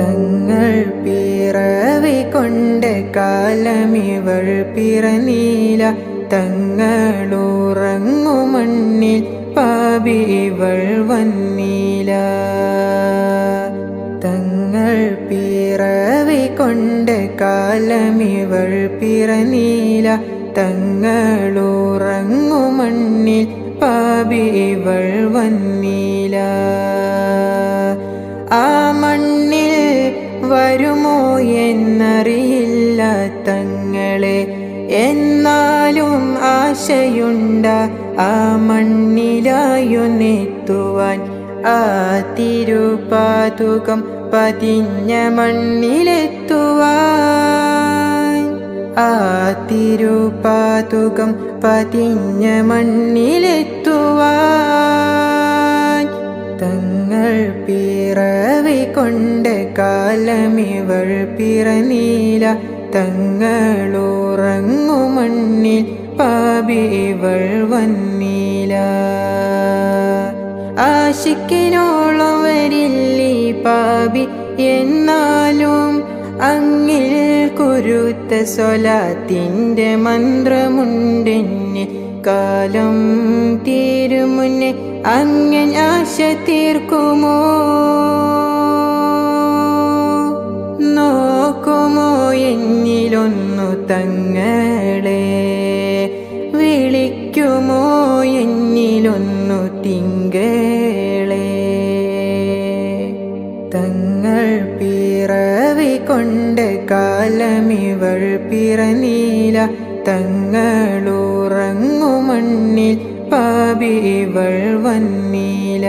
തങ്ങൾ പിറവി കൊണ്ട് കാലമിവൾ പിറനീല തങ്ങളുറങ്ങു മണ്ണിൽ പാപിവൾ വന്നീല. തങ്ങൾ പിറവി കൊണ്ട് കാലമിവൾ പിറനീല തങ്ങളുറങ്ങു മണ്ണിൽ പാപിവൾ വന്നീല. ആ വരുമോ എന്നറിയില്ല തങ്ങളെ. എന്നാലും ആശയുണ്ട ആ മണ്ണിലായുന്നെത്തുവാൻ ആ തിരുപാതുകം പതിഞ്ഞ മണ്ണിലെത്തുവാൻ. ആ തിരുപാതുകം പതിഞ്ഞ മണ്ണിലെത്തുവാൻ. കൊണ്ട് കാലമിവൾ പിറനീല തങ്ങളുറങ്ങു മണ്ണിൽ പാപിവൾ വന്നീല. ആശിക്കിനോളം വരില്ലേ പാപി എന്നാലും അങ്ങിൽ കുരുത്ത സ്വലാത്തിന്റെ മന്ത്രമുണ്ടെന്നിൽ കാലം തീരുമുന്നെ അങ്ങൻ ആശ തീർക്കുമോ? തങ്ങളെ വിളിക്കുമോ എന്നിലൊന്നു തിങ്കളെ? തങ്ങൾ പിറവി കൊണ്ട് കാലമിവൾ പിറനീല തങ്ങളുറങ്ങു മണ്ണിൽ പാപിവൾ വന്നീല.